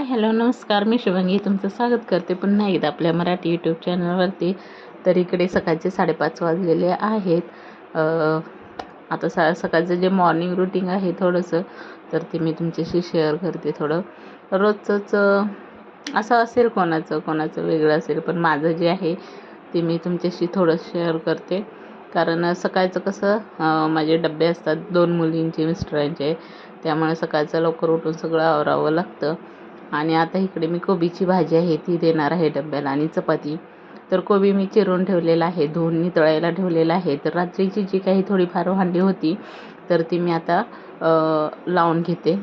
Hi hello नमस्कार. मी शुभंगी. तुमचं स्वागत करते पुन्हा एकदा आपल्या मराठी यूट्यूब चॅनलवरती तर इकडे सकाळचे साडेपाच वाजलेले आहेत. आता सा सकाळचं जे मॉर्निंग रुटीन आहे थोडंसं तर ते मी तुमच्याशी शेअर करते थोडं. रोजचंच असं असेल कोणाचं कोणाचं वेगळं असेल पण माझं जे आहे ते मी तुमच्याशी थोडं शेअर करते. कारण सकाळचं कसं माझे डबे असतात दोन मुलींचे मिस्टरांचे. त्यामुळे सकाळचं लवकर उठून सगळं आवरावं लागतं. आणि आता इकडे मी कोबीची भाजी आहे ती देणार आहे डब्याला आणि चपाती. तर कोबी मी चिरून ठेवलेला आहे धुवून नितळायला ठेवलेला आहे. तर रात्रीची जी काही थोडीफार भांडी होती तर ती मी आता लावून घेते.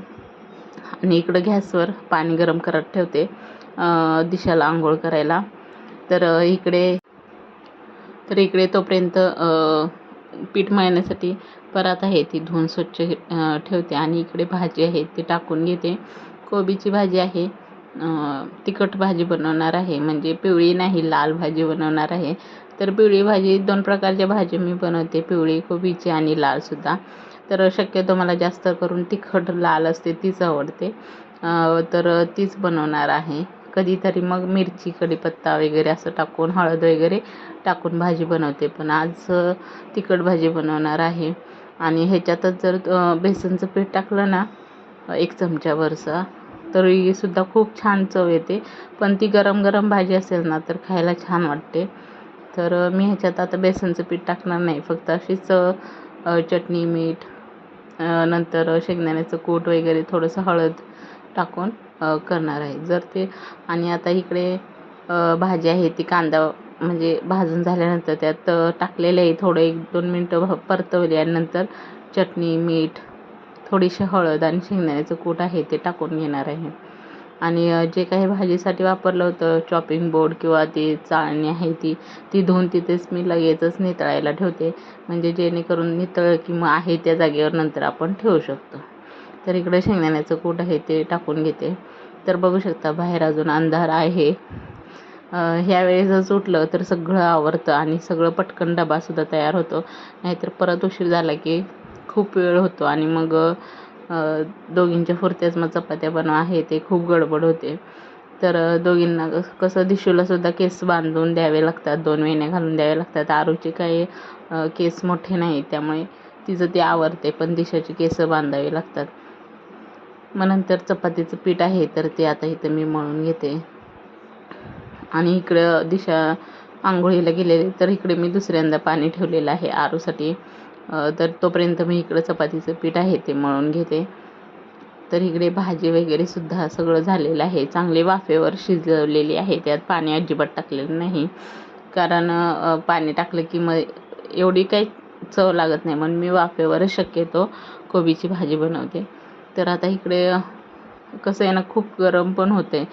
आणि इकडं गॅसवर पाणी गरम करत ठेवते दिशाला आंघोळ करायला. तर इकडे तर इकडे तोपर्यंत पीठ मळण्यासाठी परत आहे ती धुवून स्वच्छ ठेवते. आणि इकडे भाजी आहे ती टाकून घेते. कोबीची भाजी आहे. तिखट भाजी बनवणार आहे. म्हणजे पिवळी नाही लाल भाजी बनवणार आहे. तर पिवळी भाजी दोन प्रकारच्या भाजी मी बनवते. पिवळी कोबीची आणि लालसुद्धा तर शक्यतो मला जास्त करून तिखट लाल असते तीच आवडते. तर तीच बनवणार आहे. कधीतरी मग मिरची कढीपत्ता वगैरे असं टाकून हळद वगैरे टाकून भाजी बनवते. पण आज तिखट भाजी बनवणार आहे. आणि ह्याच्यातच जर बेसनचं पीठ टाकलं ना एक चमच्यावरचा तरी सुद्धा खूप छान चव येते. पण ती गरम गरम भाजी असेल ना तर खायला छान वाटते. तर मी ह्याच्यात आता बेसनचं पीठ टाकणार नाही. फक्त अशीच चव चटणी मीठ नंतर शेंगदाण्याचं कूट वगैरे थोडंसं हळद टाकून करणार आहे. जर ते आणि आता इकडे भाजी आहे ती कांदा म्हणजे भाजून झाल्यानंतर त्यात टाकलेलं टाकलेले आहे. थोडं एक दोन मिनटं भ- परतवली आणि नंतर चटणी मीठ थोडीशी हळद आणि शेंगदाण्याचं कूट आहे ते टाकून घेणार आहे. आणि जे काही भाजीसाठी वापरलं होतं चॉपिंग बोर्ड किंवा ती चाळणी आहे ती ती धुवून तिथेच मी लगेचच नितळायला ठेवते. म्हणजे जेणेकरून नितळ किंवा आहे त्या जागेवर नंतर आपण ठेवू शकतो. तर इकडे शेंगदाण्याचं कूट आहे ते टाकून घेते. तर बघू शकता बाहेर अजून अंधार आहे. ह्यावेळेस जर सुटलं तर सगळं आवरतं आणि सगळं पटकन डबासुद्धा तयार होतो. नाहीतर परत उशीर झाला की खूप वेळ होतो आणि मग दोघींच्या पुरत्याच मग चपात्या बनवा आहे ते खूप गडबड होते. तर दोघींना कसं दिशूलासुद्धा केस बांधून द्यावे लागतात दोन वेण्या घालून द्यावे लागतात. आरूचे काही केस मोठे नाही त्यामुळे तिचं ते आवरते पण दिशाची केस बांधावी लागतात. मग नंतर चपातीचं पीठ आहे तर ते आता इथं मी मळून घेते. आणि इकडं दिशा आंघोळीला गेलेले तर इकडे मी दुसऱ्यांदा पाणी ठेवलेलं आहे आरूसाठी. तर तोपर्यंत मी इकडं चपातीचं पीठ आहे ते मळून घेते. तर इकडे भाजी वगैरे सुद्धा सगळं झालेलं आहे. चांगले वाफेवर शिजवलेली आहे. त्यात पाणी अजिबात टाकलेलं नाही. कारण पाणी टाकलं की मग एवढी काही चव लागत नाही. म्हणून मी वाफेवरच शक्यतो कोबीची भाजी बनवते. तर आता इकडे कसं आहे ना खूप गरम पण होते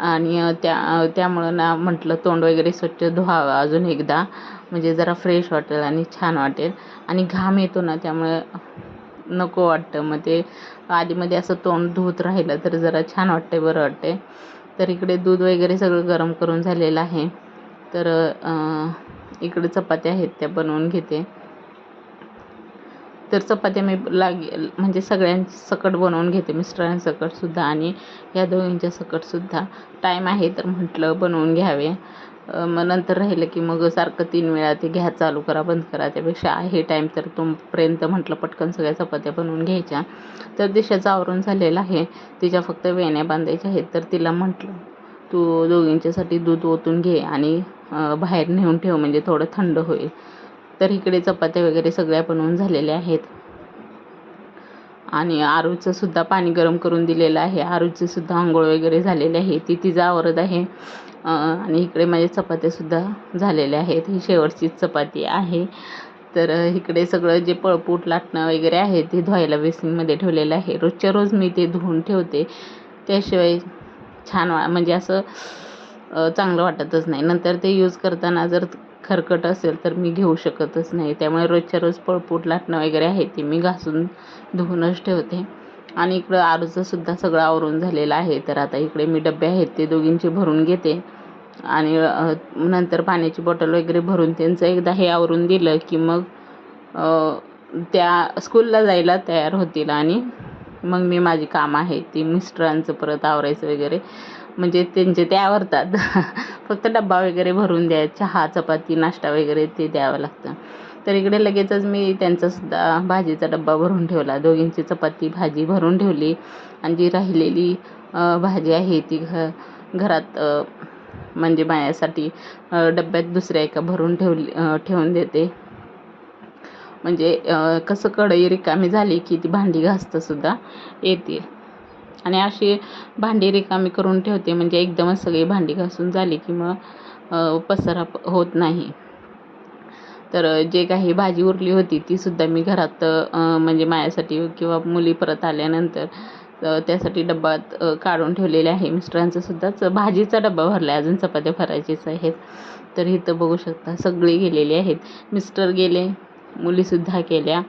आणि त्या त्यामुळं ना म्हटलं तोंड वगैरे स्वच्छ धुवावं अजून एकदा. म्हणजे जरा फ्रेश वाटेल आणि छान वाटेल. आणि घाम येतो ना त्यामुळे नको वाटतं. मग ते आधीमध्ये असं तोंड धुवत राहिलं तर जरा छान वाटते बरं वाटते तर इकडे दूध वगैरे सगळं गरम करून झालेलं आहे. तर इकडे चपात्या आहेत त्या बनवून घेते. तर चपात्या मी लागे म्हणजे सगळ्यांची सकट बनवून घेते. मिस्टरांसकटसुद्धा आणि या दोघींच्या सकटसुद्धा टाईम आहे तर म्हटलं बनवून घ्यावे. मग नंतर राहिलं की मग सारखं तीन वेळा ते घ्या चालू करा बंद करा. त्यापेक्षा आहे टाईम तर तोपर्यंत म्हटलं पटकन सगळ्या चपात्या बनवून घ्यायच्या. तर दिशाचं आवरून झालेलं आहे. तिच्या फक्त वेण्या बांधायच्या आहेत. तर तिला म्हटलं तू दोघींच्यासाठी दूध ओतून घे आणि बाहेर नेऊन ठेव. म्हणजे थोडं थंड होईल. तर इकडे चपात्या वगैरे सगळ्या बनवून झालेल्या आहेत. आणि आरूचं सुद्धा पाणी गरम करून दिलेलं आहे. आरूची सुद्धा आंघोळ वगैरे झालेली आहे. ती तिचं आवरत आहे. आणि इकडे माझ्या चपात्यासुद्धा झालेल्या आहेत. ही शेवटचीच चपाती आहे. तर इकडे सगळं जे पळपूट लाटणं वगैरे आहे ते धुवायला बेसिनमध्ये ठेवलेलं आहे. रोजच्या रोज मी ते धुवून ठेवते. त्याशिवाय छान वा म्हणजे असं चांगलं वाटतच नाही. नंतर ते यूज करताना जर खरकट असेल तर मी घेऊ शकतच नाही. त्यामुळे रोजच्या रोज पळपूट लाटणं वगैरे आहे ते मी घासून धुवूनच ठेवते. आणि इकडं आरूचंसुद्धा सगळं आवरून झालेलं आहे. तर आता इकडे मी डबे आहेत ते दोघींचे भरून घेते. आणि नंतर पाण्याची बॉटल वगैरे भरून त्यांचं एकदा हे आवरून दिलं की मग त्या स्कूलला जायला तयार होतील. आणि मग मी माझी कामं आहेत ती मिस्टरांचं परत आवरायचं वगैरे. म्हणजे त्यांचे ते आवरतात. फक्त डब्बा वगैरे भरून द्या चहा चपाती नाश्ता वगैरे ते द्यावं लागतं. तर इकडे लगेचच मी त्यांचासुद्धा भाजीचा डब्बा भरून ठेवला. दोघींची चपाती भाजी भरून ठेवली आणि जी राहिलेली भाजी आहे ती घ घरात म्हणजे माझ्यासाठी डब्यात दुसऱ्या एका भरून ठेवली ठेवून देते. म्हणजे कसं कढई रिकामी झाली की ती भांडी घासतासुद्धा येते. आणि अशी भांडी रिकामी करून ठेवते. म्हणजे एकदमच सगळी भांडी घासून झाली की मग पसरा होत नाही. तर जे काही भाजी उरली होती तीसुद्धा मी घरात म्हणजे माझ्यासाठी किंवा मुली परत आल्यानंतर त्यासाठी डब्बात काढून ठेवलेले आहे. मिस्टरांचं सुद्धाच भाजीचा डब्बा भरला आहे. अजून चपात्या भरायचीच आहेत. तर इथं बघू शकता सगळे गेलेले आहेत. मिस्टर गेले मुलीसुद्धा गेल्या.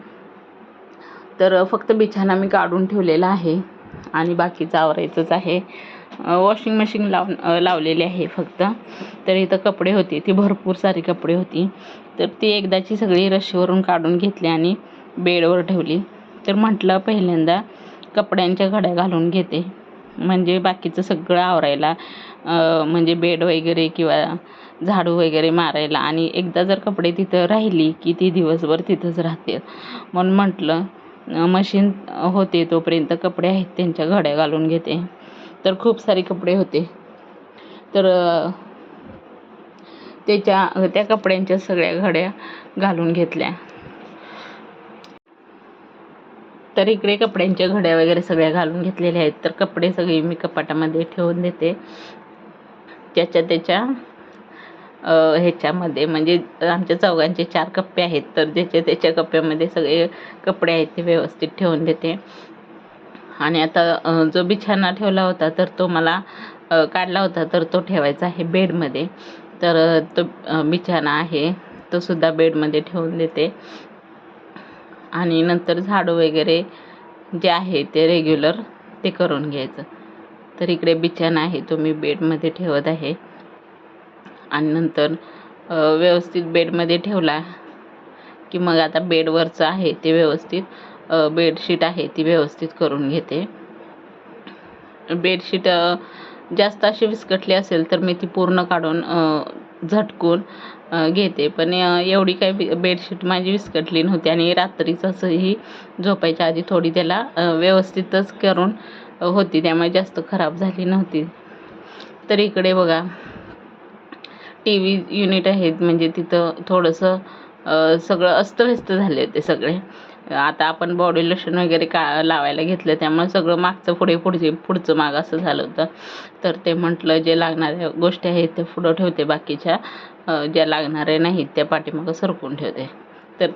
तर फक्त बिछाना मी काढून ठेवलेला आहे. आणि बाकीचं आवरायचंच आहे. वॉशिंग मशीन लावून लावलेली आहे फक्त. तर इथं कपडे होते ती भरपूर सारी कपडे होती. तर ती एकदाची सगळी रशीवरून काढून घेतली आणि बेडवर ठेवली. तर म्हटलं पहिल्यांदा कपड्यांच्या घड्या घालून घेते. म्हणजे बाकीचं सगळं आवरायला म्हणजे बेड वगैरे किंवा झाडू वगैरे मारायला. आणि एकदा जर कपडे तिथं राहिली की ती दिवसभर तिथंच राहते म्हणून म्हटलं मशीन होते तोपर्यंत कपडे आहेत त्यांच्या घड्या घालून घेते. तर खूप सारे कपडे होते. तर त्याच्या त्या कपड्यांच्या सगळ्या घड्या घालून घेतल्या. तर इकडे कपड्यांच्या घड्या वगैरे सगळ्या घालून घेतलेल्या आहेत. तर कपडे सगळे मी कपाटामध्ये ठेवून देते. त्याच्या त्याच्या ह्याच्यामध्ये म्हणजे आमच्या चौघांचे चार कप्पे आहेत तर ज्याच्या त्याच्या कप्प्यामध्ये सगळे कपडे आहेत ते व्यवस्थित ठेवून देते. आणि आता जो बिछाना ठेवला होता तर तो मला काढला होता तर तो ठेवायचा आहे बेडमध्ये. तर तो बिछाना आहे तो सुद्धा बेडमध्ये ठेवून देते. आणि नंतर झाडू वगैरे जे आहे ते रेग्युलर ते करून घ्यायचं. तर इकडे बिछाना आहे तो मी बेडमध्ये ठेवत आहे. आणि नंतर व्यवस्थित बेडमध्ये ठेवला की मग आता बेडवरचं आहे ते व्यवस्थित बेडशीट आहे ती व्यवस्थित करून घेते. बेडशीट जास्त अशी विस्कटली असेल तर मी ती पूर्ण काढून झटकून घेते. पण एवढी काही बेडशीट माझी विस्कटली नव्हती आणि रात्रीच असंही झोपायच्या आधी थोडी त्याला व्यवस्थितच करून होती. त्यामुळे जास्त खराब झाली नव्हती. तर इकडे बघा टी व्ही युनिट आहेत म्हणजे तिथं थोडंसं सगळं अस्तव्यस्त झाले होते सगळे. आता आपण बॉडी लोशन वगैरे का लावायला घेतलं त्यामुळे सगळं मागचं पुढे पुढचे पुढचं माग असं झालं होतं. तर ते म्हटलं जे लागणाऱ्या गोष्टी आहेत ते पुढं ठेवते बाकीच्या. ज्या लागणाऱ्या नाहीत त्या पाठीमागं सरकून ठेवते. तर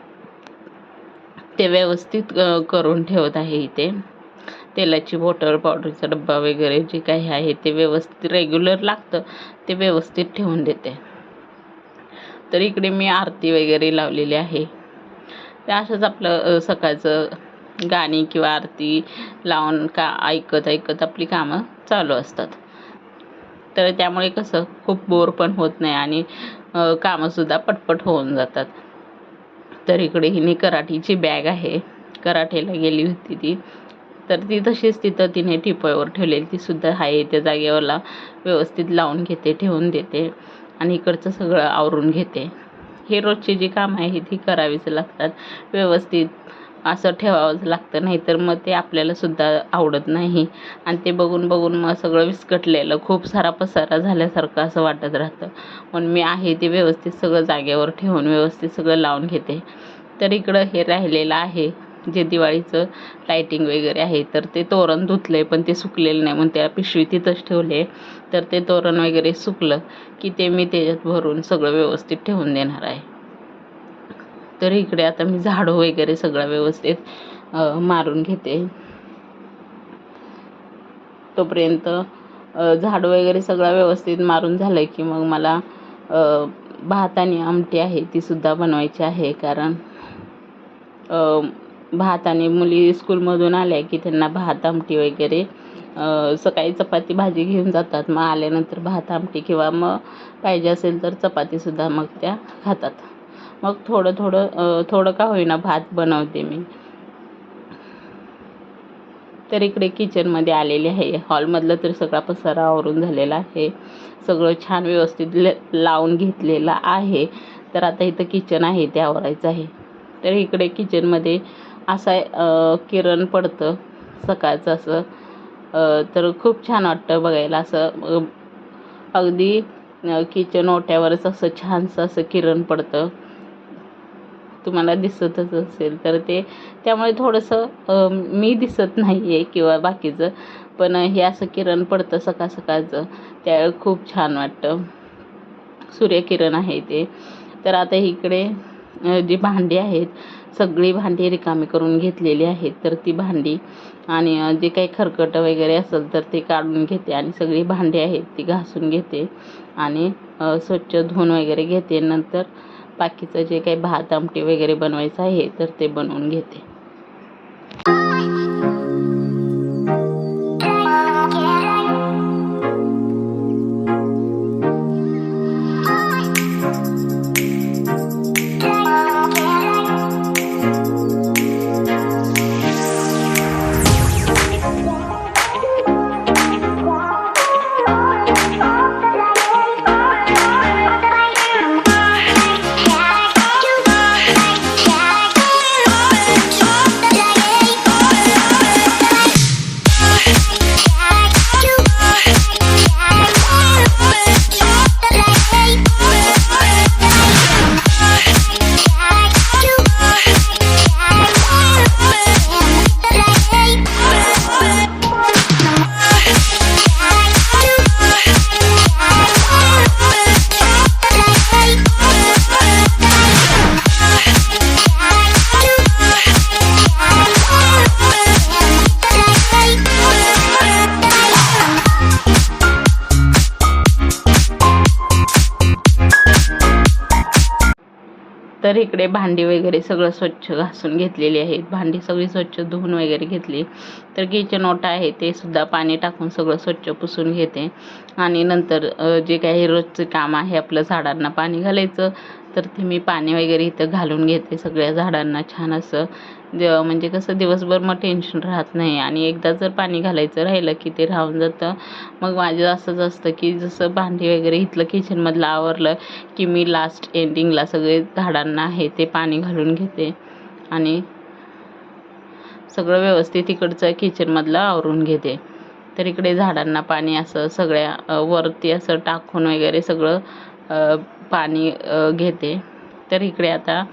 ते व्यवस्थित करून ठेवत आहे इथे. तेलाची बॉटल पावडरचा डब्बा वगैरे जे काही आहे ते व्यवस्थित रेग्युलर लागतं ते व्यवस्थित ठेवून देते. तर इकडे मी आरती वगैरे लावलेली आहे. ते असंच आपलं सकाळचं गाणी किंवा आरती लावून का ऐकत ऐकत आपली कामं चालू असतात. तर त्यामुळे कसं खूप बोर पण होत नाही आणि कामंसुद्धा पटपट होऊन जातात. तर इकडे हिने कराठीची बॅग आहे. कराठेला गेली होती ती. तर ती तशीच तिथं तिने टिपॉयवर ठेवलेली. ती सुद्धा आहे त्या जागेवरला व्यवस्थित लावून घेते ठेवून देते आणि इकडचं सगळं आवरून घेते. हे रोजची जी कामं आहे ती करावीच लागतात. व्यवस्थित असं ठेवावंच लागतं नाहीतर मग ते आपल्यालासुद्धा आवडत नाही. आणि ते बघून बघून मग सगळं विस्कटलेलं खूप सारा पसारा झाल्यासारखं असं वाटत राहतं. म्हणून मी आहे ते व्यवस्थित सगळं जागेवर ठेवून व्यवस्थित सगळं लावून घेते. तर इकडं हे राहिलेलं आहे. जे दिवाळीचं लायटिंग वगैरे आहे तर ते तोरण धुतलं आहे पण ते सुकलेलं नाही म्हणून त्या पिशवी तिथंच ठेवले तर ते तोरण वगैरे सुकलं की ते मी त्याच्यात भरून सगळं व्यवस्थित ठेवून देणार आहे. तर इकडे आता मी झाडं वगैरे सगळं व्यवस्थित मारून घेते. तोपर्यंत झाडं वगैरे सगळं व्यवस्थित मारून झालं की मग मला भात आणि आमटी आहे तीसुद्धा बनवायची आहे कारण भात आणि मुली स्कूलमधून आल्या की त्यांना भात आमटी वगैरे सकाळी चपाती भाजी घेऊन जातात. मग आल्यानंतर भात आमटी किंवा मग पाहिजे असेल तर चपातीसुद्धा मग त्या खातात. मग थोडं थोडं थोडं का होईना भात बनवते मी. तर इकडे किचनमध्ये आलेले आहे. हॉलमधलं तर सगळा पसारा आवरून झालेला आहे. सगळं छान व्यवस्थित लावून घेतलेलं आहे. तर आता इथं किचन आहे ते आवरायचं आहे. तर इकडे किचनमध्ये असं किरण पडतं सकाळचं असं. तर खूप छान वाटतं बघायला असं अगदी किचन ओट्यावरच असं छानसं असं किरण पडतं. तुम्हाला दिसतच असेल तर ते त्यामुळे थोडंसं मी दिसत नाही आहे किंवा बाकीचं पण हे असं किरण पडतं सकाळ सकाळचं त्यावेळी खूप छान वाटतं. सूर्यकिरण आहे ते. तर आता इकडे जी भांडी आहेत सगळी भांडी रिकामी करून घेतलेली आहेत. तर ती भांडी आणि जे काही खरकटं वगैरे असेल तर ते काढून घेते आणि सगळी भांडी आहेत ती घासून घेते आणि स्वच्छ धुवून वगैरे घेते. नंतर बाकीचं जे काही भात आमटी वगैरे बनवायचं आहे तर ते बनवून घेते. तर इकडे भांडी वगैरे सगळं स्वच्छ घासून घेतलेली आहेत. भांडी सगळी स्वच्छ धुवून वगैरे घेतली. तर किचन ओटा आहे ते सुद्धा पाणी टाकून सगळं स्वच्छ पुसून घेते. आणि नंतर जे काही रोजचं काम आहे आपलं झाडांना पाणी घालायचं. तर ते मी पाणी वगैरे इथं घालून घेते सगळ्या झाडांना छान असं. म्हणजे कसं दिवसभर मग टेन्शन राहत नाही. आणि एकदा जर पाणी घालायचं राहिलं की ते राहून जातं. मग माझं असंच असतं की जसं भांडी वगैरे इथलं किचनमधलं आवरलं की मी लास्ट एंडिंगला सगळे झाडांना आहे ते पाणी घालून घेते. आणि सगळं व्यवस्थित इकडचं किचनमधलं आवरून घेते. तर इकडे झाडांना पाणी असं सगळ्या वरती असं टाकून वगैरे सगळं पाणी घेते. तर इकडे आता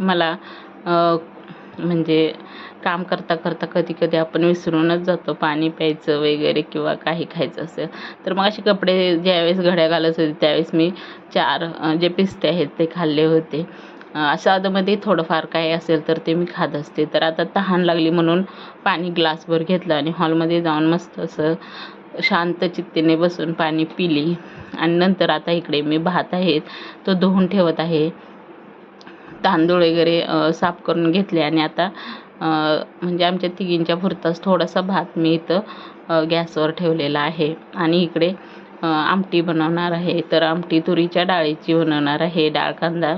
मला म्हणजे काम करता करता कधी कधी आपण विसरूनच जातो. पाणी प्यायचं वगैरे किंवा काही खायचं असेल तर मग असे कपडे ज्यावेळेस घड्या घालत होते त्यावेळेस मी चार जे पिस्ते आहेत ते खाल्ले होते. असं अधमध्ये थोडंफार काही असेल तर ते मी खात असते. तर आता तहान लागली म्हणून पाणी ग्लासभर घेतलं आणि हॉलमध्ये जाऊन मस्त असं शांत चित्तेने बसून पाणी पिली. आणि नंतर आता इकडे मी भात आहेत तो धुवून ठेवत आहे. तांदूळ वगैरे साफ करून घेतले. आणि आता म्हणजे आमच्या तिघींच्या पुरताच थोडासा भात मी इथं गॅसवर ठेवलेला आहे. आणि इकडे आमटी बनवणार आहे. तर आमटी तुरीच्या डाळीची बनवणार आहे डाळ कांदा.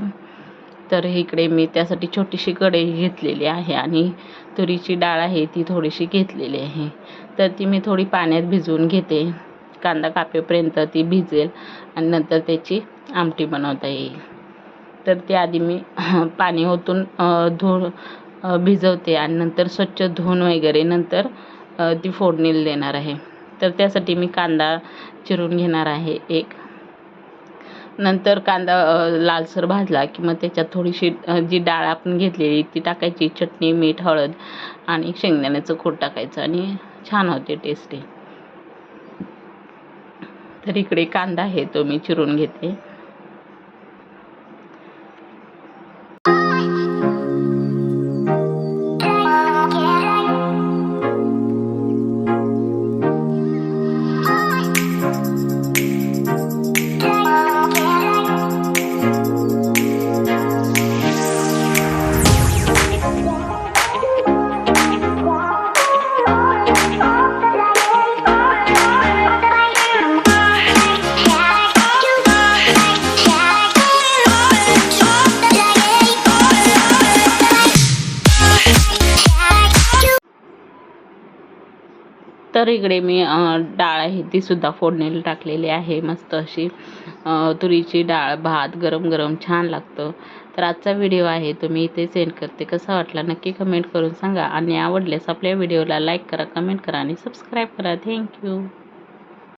तर इकडे मी त्यासाठी छोटीशी कढई घेतलेली आहे. आणि तुरीची डाळ आहे ती थोडीशी घेतलेली आहे. तर ती मी थोडी पाण्यात भिजवून घेते. कांदा कापेपर्यंत ती भिजेल आणि नंतर त्याची आमटी बनवता येईल. तर ती आधी मी पाणी ओतून धुवून भिजवते आणि नंतर स्वच्छ धुवून वगैरे नंतर ती फोडणीला देणार आहे. तर त्यासाठी मी कांदा चिरून घेणार आहे एक. नंतर कांदा लालसर भाजला की मग त्याच्यात थोडीशी जी डाळ आपण घेतलेली ती टाकायची चटणी मीठ हळद आणि शेंगदाण्याचं कूट टाकायचं आणि छान होते टेस्टी तर इकडे कांदा आहे तो मी चिरून घेते. तर इकडे मी डाळ आहे ती सुद्धा फोडणीला टाकलेली आहे. मस्त अशी तुरीची डाळ भात गरम गरम छान लागतं. तर आजचा व्हिडिओ आहे तुम्ही इथे सेंड करते. कसा वाटला नक्की कमेंट करून सांगा. आणि आवडल्यास आपल्या व्हिडिओला लाईक करा कमेंट करा आणि सबस्क्राईब करा. थँक्यू.